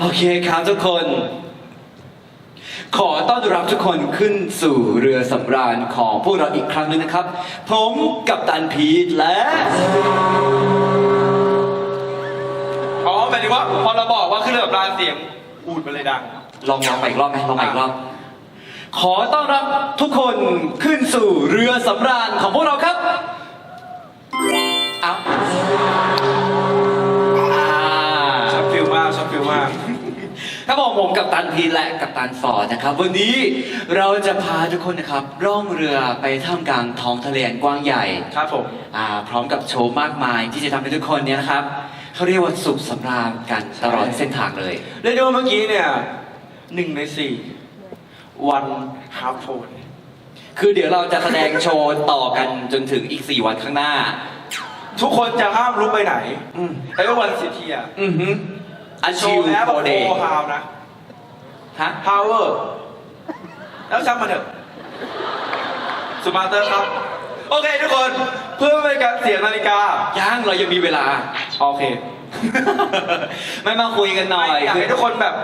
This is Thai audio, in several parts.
โอเคครับทุกคน ขอต้อนรับทุกคนขึ้นสู่เรือสำราญของพวกเราอีกครั้งหนึงนะครับ ผมกับตันพีทและ อ๋อหมายถึงว่าพอเราบอกว่าขึ้นเรือแบบรานเสียงอูดมันเลยดัง ลองลองใหม่อีกรอบไหมลองใหม่อีกรอบ ขอต้อนรับทุกคนขึ้นสู่เรือสำราญของพวกเราครับ ผมผมกับตันพีทและกับตันฟอร์ดนะครับ วันนี้เราจะพาทุกคนนะครับร่องเรือไปท่ามกลางท้องทะเลอันกว้างใหญ่ครับผมอ่าพร้อมกับโชว์มากมายที่จะทำให้ทุกคนเนี่ยนะครับเขาเรียกว่าสุขสำราญกันตลอดเส้นทางเลยเรียกได้ว่าเมื่อกี้เนี่ยหนึ่งในสี่วันฮาร์ฟโฟนคือเดี๋ยวเราจะแสดงโชว์ต่อกันจนถึงอีก 4 วันข้างหน้า ทุกคนจะห้ามลุกไปไหนอืมไอ้วันสิทธิอะอือหืออันโชชิวว์แล้วโฟแบบเดโฟย์ฮาวนะ ฮะฮาวเวอร์แล้วช่างมันเถอะสุมาเตอร์ครับ โอเคทุกคนเพื่อไม่ให้การเสียนาฬิกายังเรายังมีเวลา โอเค ไม่มาคุยกันหน่อยอยากคือให้ทุกคนแบบ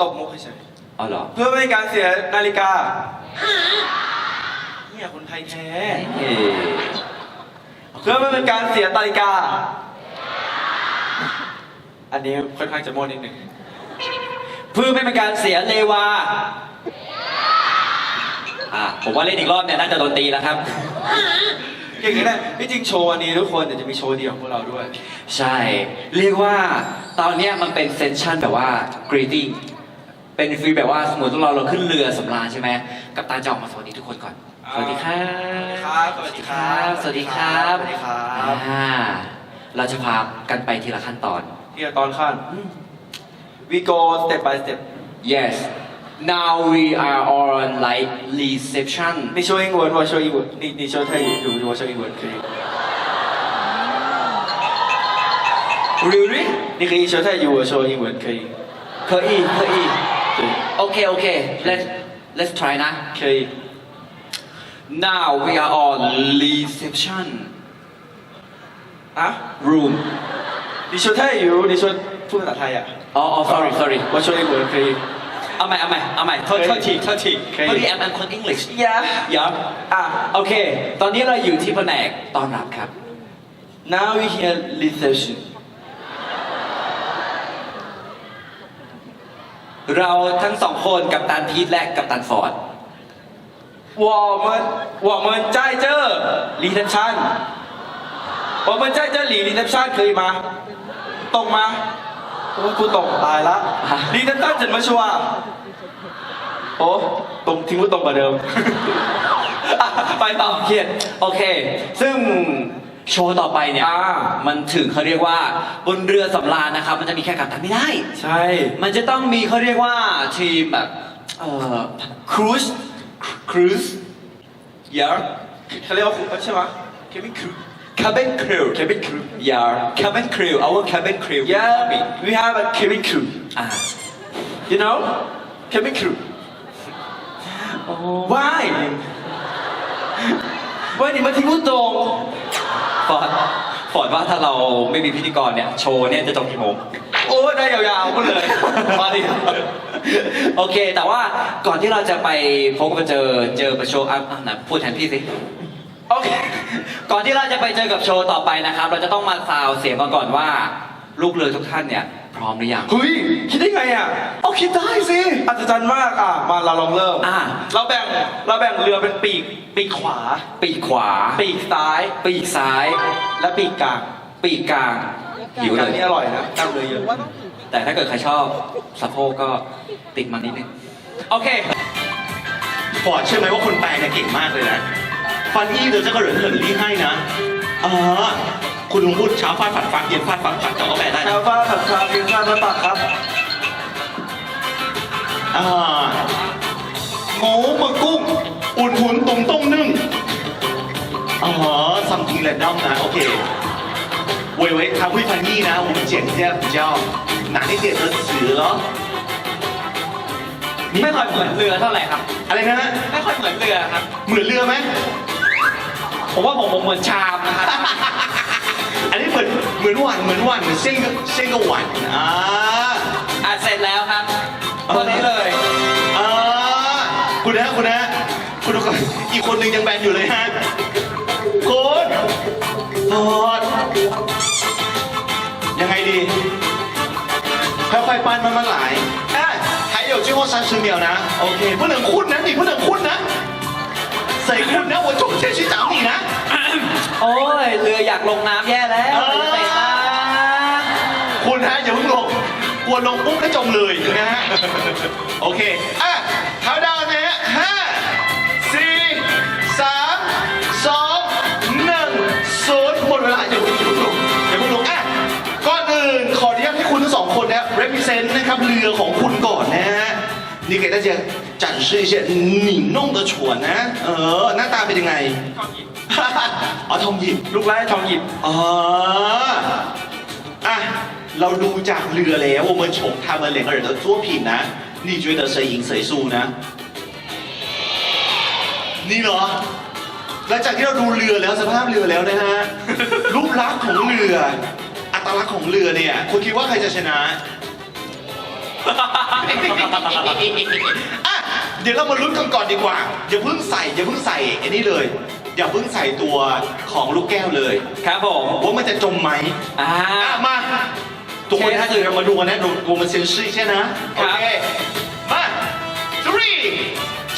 ตบมุกเฉยอ๋อเหรอๆเพื่อไม่ให้การเสียนาฬิกาเนี่ยคนไทยแท้เอ่อเพื่อไม่เป็นการเสียนาฬิกา อันนี้ค่อนข้างจะโม้นิดหนึ่งเพื่อไม่เป็นการเสียเลวาอะผมว่าเล่นอีกรอบเนี่ยน่าจะโดนตีแล้วครับ อย่างนี้แหละที่จริงโชว์วันนี้ทุกคนเดี๋ยวจะมีโชว์เดียวของพวกเราด้วย ใช่ เรียกว่าตอนเนี้ยมันเป็นเซสชั่นแบบว่า greeting เป็นฟีลแบบว่าสมมติเราเราขึ้นเรือสำราญใช่ไหมกับตาจะออกมาสวัสดีทุกคนก่อนอ่าสวัสดีครับ สวัสดีครับ สวัสดีครับสวัสดีครับ อ่าเราจะพากันไปทีละขั้นตอน ที่ตอนขั้น we go step by step yes now we are on like reception 你说英文，我说英文，你你说泰语，我我说英文可以。 really 你可以说泰语，我说英文可以。可以可以对， okay okay let's let's try นะ 可以。 now we are on reception 啊？ room 你说泰语，你说不能打泰呀？ 哦哦 sorry sorry 我说英文可以。 เอาใหม่เอาใหม่เอาใหม่โทษ เคย โทษทีโทษที เคย พอดีแอมแอมคน English 呀 ยับ 啊 โอเค ตอนนี้เราอยู่ที่แผนกต้อนรับครับ ，Now we hear reception。 เราทั้งสองคนกับตันพีทและกับตันฟอร์ด 我们我们在这reception，我们在这里 reception 可以吗？懂吗？ โอ้กูตกตายละดีตั้งแต่จันมาชัวโอ้ตรงทิ้งกูตรงกว่เดิม ไปต่อเขียนโอเค ซึ่งโชว์ต่อไปเนี่ยมันถึงเขาเรียกว่าบนเรือสำราญนะครับ มันจะมีแค่กัปตันไม่ได้ ใช่ มันจะต้องมีเขาเรียกว่าทีมแบบเอ่อครูซครูซเยอะเขาเรียกว่าครูใช่ไหมเควินครู cabin crew cabin crew yeah cabin crew our cabin crew yeah we have a cabin crew อ่า you know cabin crew why วันนี้มาทิ้งพูดตรงฟอร์ดฟอร์ดว่าถ้าเราไม่มีพิธีกรเนี่ยโชว์เนี่ยจะจบกี่โมงโอ้ได้ยาวๆพูดเลยมาดิโอเค แต่ว่าก่อนที่เราจะไปพบกับเจอเจอกับโชว์อะอะนะพูดแทนพี่สิโอเค ก่อนที่เราจะไปเจอกับโชว์ต่อไปนะครับ เราจะต้องมาซาวเสียงมาก่อนว่า ลูกเรือทุกท่านเนี่ย พร้อมหรือยังเฮ้ย คิดได้ไงอะเอาคิดได้สิอัศจรรย์มากอะ มาเราลองเริ่มอะเราแบ่งเราแบ่งเรือเป็นปีก ปีกขวา ปีกขวา ปีกซ้าย ปีกซ้าย และปีกกลาง ปีกกลางหิวกเลลางยนี่อร่อยนะกลางเรือเยอะแต่ถ้าเกิดใครชอบสะโพกก็ติดมันนิดนึง โอเคฟอร์ดเชื่อไหมว่าคนแปลเนี่ยเก่งมากเลยนะ ฟันอี้เดอ这个人很厉害นะอ่าคุณลุงพูดเช้าฟาดฝันฟักเย็นฟาดฝันฝักแต่ก็แปลได้ ชา นะ วฟ้าผัดชาเพียงชาติตักครับ อ่าโง่หมึกกุ้ง อุ่นหุนตุ่มต้มนึ่งอ๋อ something random นะ โอเค喂喂，他会翻译呢，我们讲一下比较难一点的词咯。 ไม่ค่อยเหมือนเรือเท่าไหร่ครับ อะไรนะ ไม่ค่อยเหมือนเรือครับ เหมือนเรือไหม ผมว่าผมผมเหมือนชามนะครับ อันนี้เหมือนเหมือนหวานเหมือนหวานเหมือนเส้นก็เส้นก็หวานอ่า อ่ะเสร็จแล้วครับตัวนี้เลย อ่าคุณนะคุณนะคุณดูก่อนอีกคนหนึ่งยังแบนอยู่เลยฮะคุณทอดยังไงดีค่อยๆปั้นมันมาหลายอ่ะ还有最后三十秒นะโอเค不能คุณนะ你不能คุณนะ ใส่คุณนะผมชกเชื่อชื่อสาหนีนะ โอ้ยเรืออยากลงน้ำแย่แล้วคุณฮะอย่าเพิ่งลงกลัวลงปุ๊บแล้จมเลยนะฮะ โอเค อะเท้าดาวน์นะฮะห้าสี่สามสองหนึ่งศูนย์หมดเวลาอย่าเพิ่งลงอย่าเพิ่งลงอะก่อนอื่นขออนุญาตให้คุณทั้งสองคนนะ represent นะครับเรือของคุณก่อนนะฮะ นี่给大家展示一下你弄的船นะ เออ หน้าตาเป็นยังไง อ๋อทองหยิบ ลูกไล่ทองหยิบ อ๋ออ่ะ เราดูจากเรือแล้ว我们从他们两个人的作品呢你觉得谁赢谁输呢นี่เหรอหลังจากที่เราดูเรือแล้วสภาพเรือแล้วนะฮะ รูปลักษณ์ของเรือ อัตลักษณ์ของเรือเนี่ย คุณคิดว่าใครจะชนะ เดี๋ยวเรามาลุ้นกันก่อนดีกว่าอย่าเพิ่งใส่อย่าเพิ่งใส่ไอ้นี่เลยอย่าเพิ่งใส่ตัวของลูกแก้วเลยครับผมว่ามันจะจมไหมอ่ามาทุกคนถ้าเกิดมาดูนนะดูดูมันเซนซี่ใช่นะโอเคมา three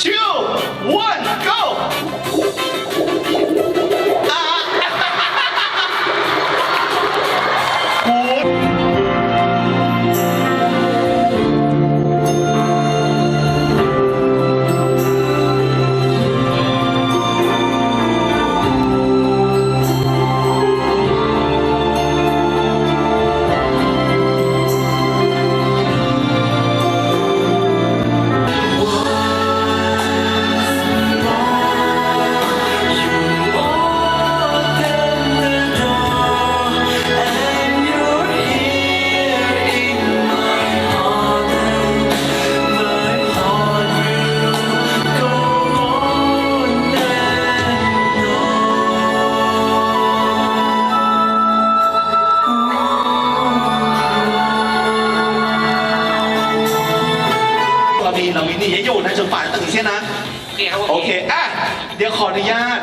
two one go ฝันตื่นใช่นะ โอเคคโอเคเอ๊ะเดี๋ยวขออนุญาต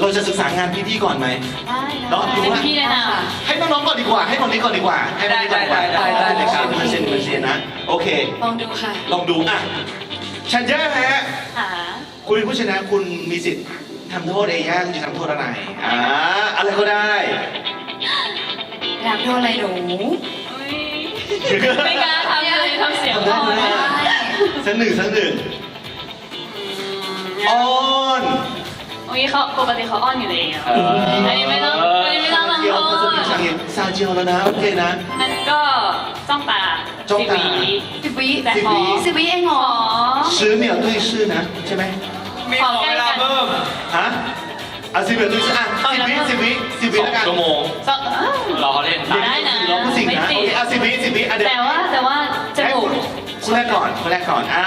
เราจะศึกษางานพี่ๆก่อนไหม ได้เนาะดูพี่แนะนำ ให้น้องๆก่อนดีกว่า ให้คนนี้ก่อนดีกว่า ให้คด้ก่อนได้ได้ได้ได้ เลยครับเปอร์เซ็นต์เปนนะ โอเค ลองดูค่ะ ลองดูอะชันเจอร์ฮะ หาคุณผู้ชนะคุณมีสิทธิ์ทำโทษเองย่าคุณจะทำโทษอะไร อ่า อะไรก็ได้ทำโทษอะไรหนู ไม่กล้าทำเลยทำเสียงพอ สักหนึ่งสักหนึ่งอ้อนวันนี้เขาปกติเขาอ้อนอยู่เลยอะอันนี้ไม่ต้องอันนี้ไม่ต้องทำโทษงเกซาเจียวแล้วนะ โอเคนะ มันก็จ้องตาจ้องตา สิบวิสิบวิแต่ขอสิบวิเองหรอซื้อเหมียวด้วยซื้อนะ ใช่ไหมมีขอเวลาเพิ่มฮะเอาสิบวิด้วยซื้ออะสิบวิสิบวิสิบวิแล้วกันชั่วโมงสองอ้าว รอเล่นได้นะ ลองผู้สิ่งนะ โอเคเอาสิบวิสิบวิอะเดี๋ยวแต่ว่าแต่ว่า คนแรกก่อนคนแรกก่อนอ่า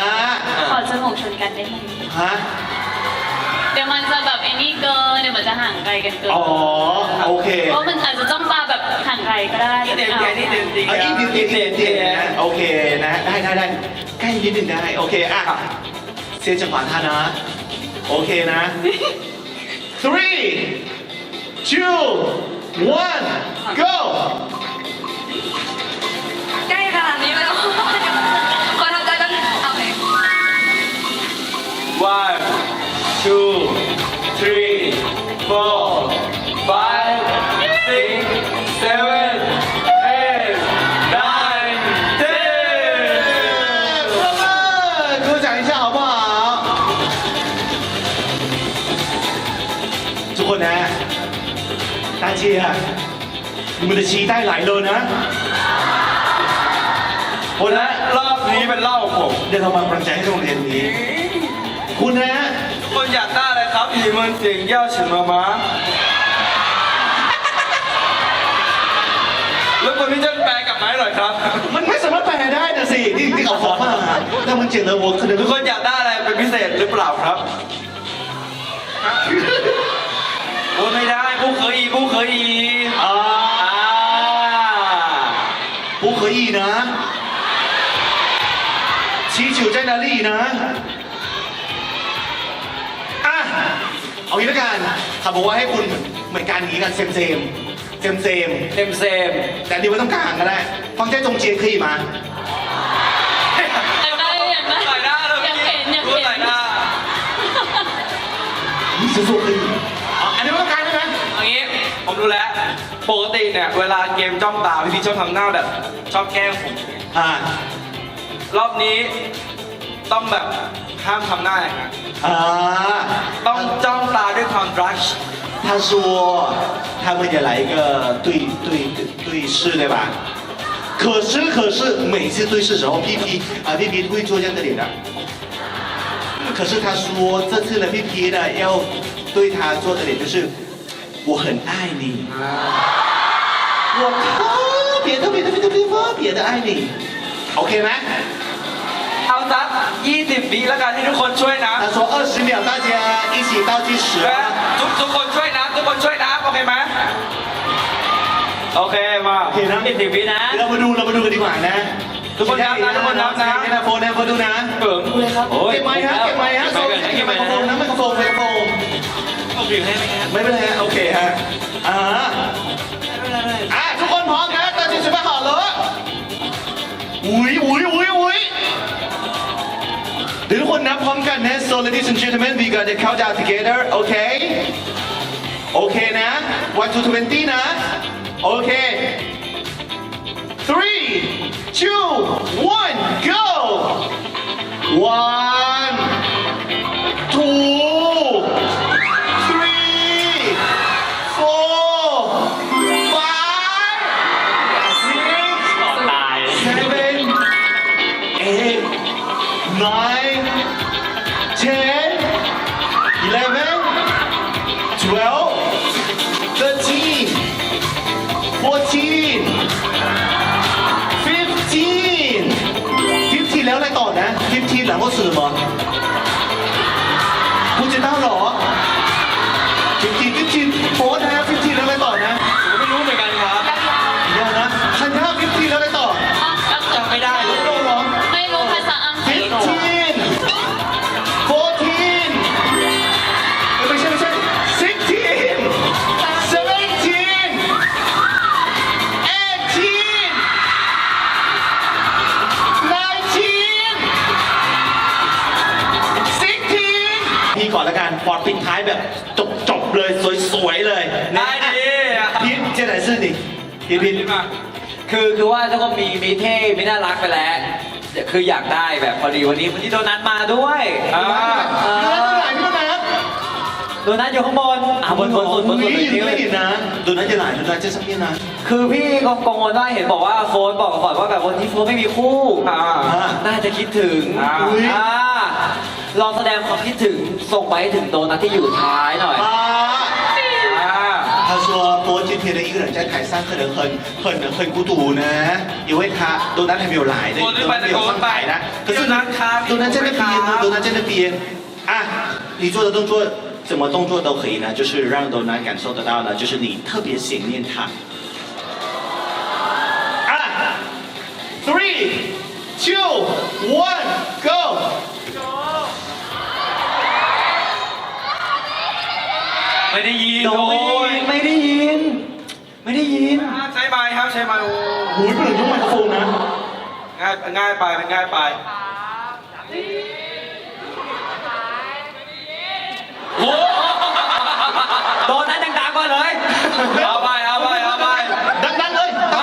ขอจมูกชนกันได้ไหมฮะเดี๋ยวมันจะมันจะห่างไกลกันเกินอ๋อโอเคเพราะมันอาจจะจ้องตาแบบห่างไกลก็ได้นิดเดียวแค่นิดเดียวจริงเอาอีกนิดเดียวนิดเดียวนะโอเคนะได้ได้ได้ใกล้นิดหนึ่งได้โอเคอะเสียจังหวะท่านะ โอเคนะ three two one go One, two, three, four, five, six, seven, eight, nine, ten。哥们，给我讲一下好不好？ทุคนะรมือจะชี้ใต้ไหลเลยนะวันแะรอบนี้เป็นรอบขผม เดี๋ยวเรามาประแจงให้โรงเรียนนี้ คุณนะ ทุกคนอยากได้อะไรครับ你们想要什么吗แล้วคนนี้จะแปลกลับมาให้หน่อยครับ มันไม่สามารถแปลได้นะสิที่ที่เขาขอมาถ้ามันเจ๋งเลย我可能 ทุกคนอยากได้อะไรเป็นพิเศษหรือเปล่าครับโอ้ไม่ได้ผู้เคยผู้เคย อ่า อ่า 不可以呢祈求在哪里呢อ่ะ เอางี้ละกันเขาบอกว่าให้คุณเหมือนการนี้กันเซมเซมเซมเซมเซมเซมแต่ดีว่าต้องกลางก็ได้ ฟังเจ้จงเจียงคือมาอยากได้อยากได้ใส่หน้าเลยอยากเห็นอยากรู้เห็นใส่หน้านี่สุดๆเลยอ๋ออันนี้ไม่ต้องกลางใช่ไหมเอางี้ผมรู้แล้วปกติเนี่ยเวลาเกมจ้องตาพี่พี่ชอบทำหน้าแบบ ชอบแกล้งผมอ่ารอบนี้ต้องแบบห้ามทำหน้าอย่างนั้ อ่า ต้องจ้องตาด้วยความรัก 他说他们也来一个对对对对视对吧可是可是每次对视时候 P P 啊 P P 会做这样的脸的可是他说这次的 P P 呢要对他做的脸就是我很爱你我特别特别特别特别特别的爱你 OK ไหม เอา สัก20วิแล้วกันให้ทุกคนช่วยนะ 他说二十秒大家一起倒计时 และ 啊 ทุกทุกคนช่วยนะทุกคนช่วยนะโอเคไหมโอเคมา โอเคนะ สิบวินะ เรามาดูเรามาดูกันดีกว่านะ ทุกคนนับนะทุกคนนับนะ นะโฟนนะโฟนดูนะ เปิดเลยครับ โอ้ย เก็บไม้ฮะเก็บไม้ฮะโซนเก็บไมโครโฟนนะไมโครโฟนไมโครโฟน ผมถือให้ไหมครับ ไม่เป็นไรฮะโอเคฮะอ่า so ladies and gentlemen we got the countdown together okay โอเคนะ one to twenty นะโอเค three two one go one two three fourteen ไม่ใช่ไม่ใช่ sixteen seventeen eighteen nineteen sixteen พี่ก่อนละกันพอปิดท้ายแบบจบจบๆเลยสวยๆเลยนะได้ดิอะพีทเจไหนซื่อดิพีทพีทนี่มาคือคือว่าทุกคนมีมีเท่มีน่ารักไปแล้วเดี๋ยว คืออยากได้แบบพอดีวันนี้วันนี้โดนัทมาด้วยอ่าพี่นัทอยู่ไหนพี่นัทโดนัทอยู่ข้างบนอะบนบนสุดบนสุดเลยนี่นี่ไม่เห็นนะดูนัทจะไหนดูนัทจะสักนี่นะ คือพี่ก็กังวลว่าเห็นบอกว่าโฟนบอกก่อนว่าแบบวันนี้โฟนไม่มีคู่อ่าน่าจะคิดถึงอ่าอ่าลองแสดงความคิดถึงส่งไปให้ถึงโดนัทที่อยู่ท้ายหน่อย啊。อ่า他说波今天的一个人在台上可能很很很孤独呢，因为他多南还没有来的，波就把没有上台的。可是呢，多南在那边呢，多南在那边啊，你做的动作什么动作都可以呢，就是让多男感受得到呢，就是你特别想念他。啊，three, ไม่ได้ยินโดยไม่ได้ยิน ไม่ได้ยินใช้ไมครับใช้ไม้โอ้หูยเปลี่ยนยุ่งไมโครโฟนนะ ง่ายง่ายไปมันง่ายไปโอ้โดนนั้นดังๆมาเลยเอาไปเอาไปเอาไปดังๆเลยตา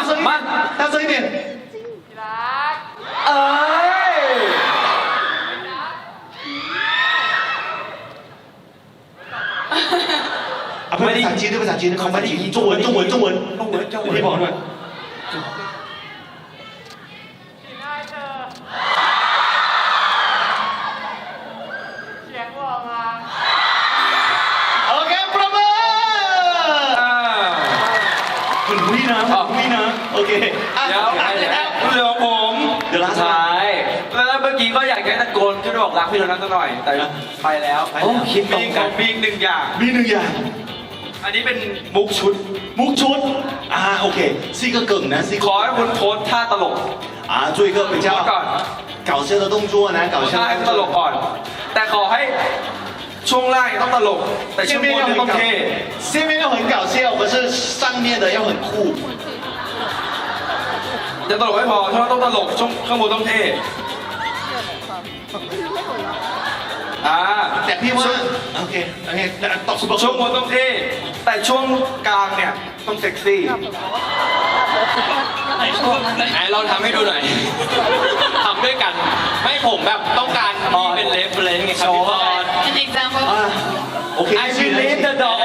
ภาษาจีนด้วยภาษาจีนภาษาจีน中文中文中文 ต้องเหมือนเจ้า พี่บอกหน่อย โอเคปรบมือ อ่า คุณคุยนะคุณคุยนะ โอเคอ่ะ เดี๋ยว อ่ะ เดี๋ แล้ ยว ว เหลือผม เดี๋ยวลาสุด ท้ายแล้วเมื่อกี้ก็อยากจะตะโกนช่วยบอกรักพี่โดนัทสักหน่อย แต่ไปแล้ว โอ้คิดตรงกัน มีอีกหนึ่งอย่าง มีหนึ่งอย่าง อันนี้เป็นมุกชุด มุกชุดอ่าโอเค是一个梗呢是一 ข 个 อให้คุณโพสท่าตลก 啊做一个比 โพ 较 สก่อน 搞笑的动作呢搞笑 ท่าให้ 的 ต 动 ลก 作 ก่อน แต่ขอให้ช่วงล่างต้องตลก แต่ช่ว 下 ง 面 บน 要 เนี่ย 很 ต้อง 搞 เท่ 下面要很搞笑可是上面的要很酷 จะตลกไม่พอช่วงต้องตลกช่วงข้างบนต้องเท่อ่า แต่พี่ว่าโอเคโอเคตอบสุภาพ ช่วงบนต้องเท่ แต่ช่วงกลางเนี่ยต้องเซ็กซี่ไหนเราทำให้ดูหน่อยทำด้วยกัน ไม่ผมแบบต้องการที่เป็นเลฟเลยไงครับพี่บอล An example อ่าโอเค I believe the dog